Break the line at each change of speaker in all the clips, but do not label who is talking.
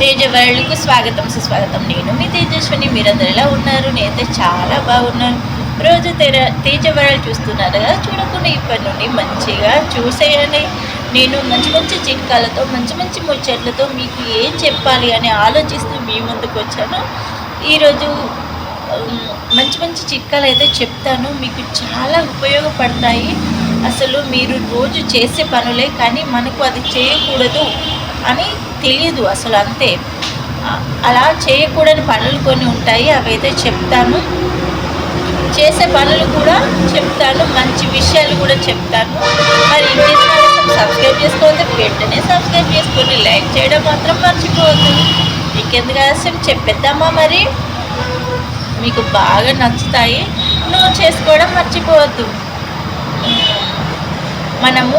తేజ వరల్డ్కు స్వాగతం సుస్వాగతం. నేను మీ తేజస్విని మీరందరూ ఎలా ఉన్నారు? నేనైతే చాలా బాగున్నాను. రోజు తెర తేజ వరల్డ్ చూస్తున్నారు కదా చూడకుండా ఇప్పటి నుండి మంచిగా చూసేయాలి నేను మంచి మంచి చిట్కాలతో మంచి మంచి ముచ్చట్లతో మీకు ఏం చెప్పాలి అని ఆలోచిస్తూ మీ ముందుకు వచ్చాను. ఈరోజు మంచి మంచి చిట్కాలు అయితే చెప్తాను. మీకు చాలా ఉపయోగపడతాయి. అసలు మీరు రోజు చేసే పనులే కానీ మనకు అది చేయకూడదు. అని తెలియదు అసలు అంతే. అలా చేయకూడని పనులు కొన్ని ఉంటాయి అవైతే చెప్తాను. చేసే పనులు కూడా చెప్తాను మంచి విషయాలు కూడా చెప్తాను. మరి ఇంకేం సబ్స్క్రైబ్ చేసుకోవద్దు వెంటనే సబ్స్క్రైబ్ చేసుకోండి లైక్ చేయడం మాత్రం మర్చిపోవద్దు. ఇంకెందుకు ఆలస్యం? చెప్పేద్దామా మరి? మీకు బాగా నచ్చుతాయి నువ్వు చేసుకోవడం మర్చిపోవద్దు. మనము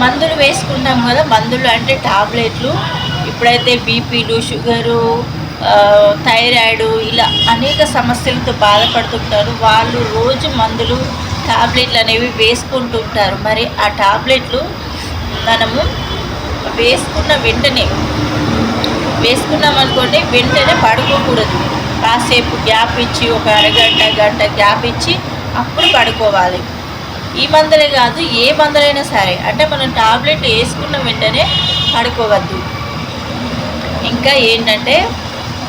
మందులు వేసుకుంటాం కదా మందులు అంటే టాబ్లెట్లు ఇప్పుడైతే బీపీలు షుగరు థైరాయిడ్ ఇలా అనేక సమస్యలతో బాధపడుతుంటారు. వాళ్ళు రోజు మందులు టాబ్లెట్లు అనేవి వేసుకుంటుంటారు. మరి ఆ టాబ్లెట్లు మనము వేసుకున్న వెంటనే వేసుకున్నాం అనుకోండి వెంటనే పడుకోకూడదు. కాసేపు గ్యాప్ ఇచ్చి ఒక అరగంట గంట గ్యాప్ ఇచ్చి అప్పుడు పడుకోవాలి. ఈ మందులే కాదు ఏ మందులైనా సరే. అంటే మనం టాబ్లెట్ వేసుకున్న వెంటనే పడుకోవద్దు. ఇంకా ఏంటంటే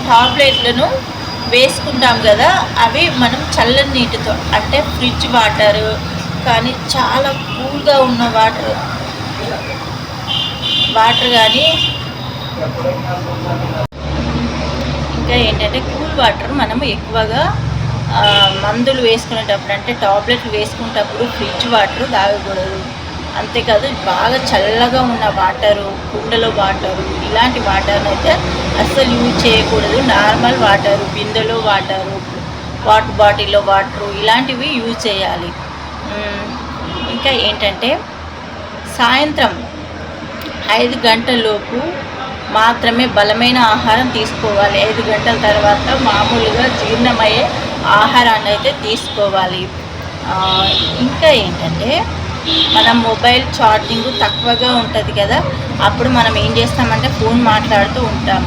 టాబ్లెట్లను వేసుకుంటాం కదా అవి మనం చల్లని నీటితో అంటే ఫ్రిడ్జ్ వాటర్ కానీ చాలా కూల్గా ఉన్న వాటర్ వాటర్ కానీ ఇంకా ఏంటంటే కూల్ వాటర్ మనం ఎక్కువగా మందులు వేసుకునేటప్పుడు అంటే టాబ్లెట్లు వేసుకునేటప్పుడు ఫ్రిడ్జ్ వాటర్ తాగకూడదు. అంతేకాదు బాగా చల్లగా ఉన్న వాటరు కుండలో వాటరు ఇలాంటి వాటర్ని అయితే అస్సలు యూజ్ చేయకూడదు. నార్మల్ వాటరు బిందెలో వాటరు వాటర్ బాటిల్లో వాటరు ఇలాంటివి యూజ్ చేయాలి. ఇంకా ఏంటంటే సాయంత్రం ఐదు గంటలలోపు మాత్రమే బలమైన ఆహారం తీసుకోవాలి. ఐదు గంటల తర్వాత మామూలుగా జీర్ణమయ్యే ఆహారాన్ని అయితే తీసుకోవాలి ఇంకా ఏంటంటే మన మొబైల్ ఛార్జింగ్ తక్కువగా ఉంటుంది కదా అప్పుడు మనం ఏం చేస్తామంటే ఫోన్ మాట్లాడుతూ ఉంటాం.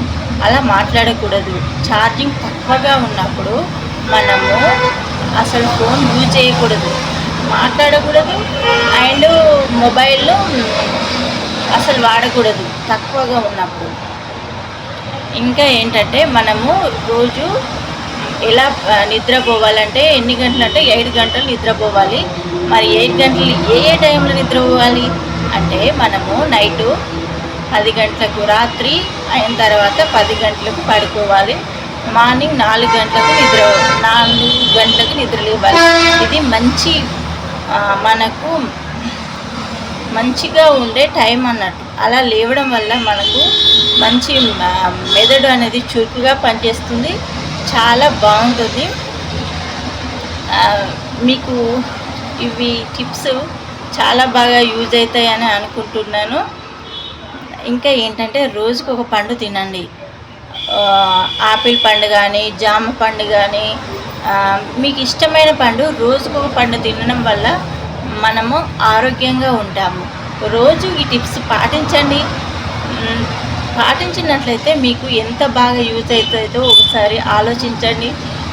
అలా మాట్లాడకూడదు. ఛార్జింగ్ తక్కువగా ఉన్నప్పుడు మనము అసలు ఫోన్ యూజ్ చేయకూడదు. మాట్లాడకూడదు అండ్ మొబైల్లో అసలు వాడకూడదు తక్కువగా ఉన్నప్పుడు. ఇంకా ఏంటంటే మనము రోజు ఎలా నిద్రపోవాలంటే ఎన్ని గంటలు అంటే ఏడు గంటలు నిద్రపోవాలి. మరి ఎయిట్ గంటలు ఏ ఏ టైంలో నిద్రపోవాలి? అంటే మనము నైటు పది గంటలకు రాత్రి అయిన తర్వాత పది గంటలకు పడుకోవాలి. మార్నింగ్ నాలుగు గంటలకు నిద్ర నాలుగు గంటలకు నిద్ర లేవాలి ఇది మంచి మనకు మంచిగా ఉండే టైం అన్నట్టు. అలా లేవడం వల్ల మనకు మంచి మెదడు అనేది చురుకుగా పనిచేస్తుంది. చాలా బాగుంటుంది. మీకు ఇవి టిప్స్ చాలా బాగా యూజ్ అవుతాయని అనుకుంటున్నాను. ఇంకా ఏంటంటే రోజుకు ఒక పండు తినండి. ఆపిల్ పండు కానీ జామ పండు కానీ మీకు ఇష్టమైన పండు రోజుకు ఒక పండు తినడం వల్ల మనము ఆరోగ్యంగా ఉంటాము. రోజు ఈ టిప్స్ పాటించండి. పాటించినట్లయితే మీకు ఎంత బాగా యూజ్ అవుతుందో ఒకసారి ఆలోచించండి.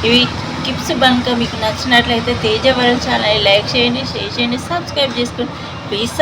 ఇవి టిప్స్ కనుక మీకు నచ్చినట్లయితే తేజ వరల్ ఛానల్ లైక్ చేయండి షేర్ చేయండి సబ్స్క్రైబ్ చేసుకోండి. ప్లీజ్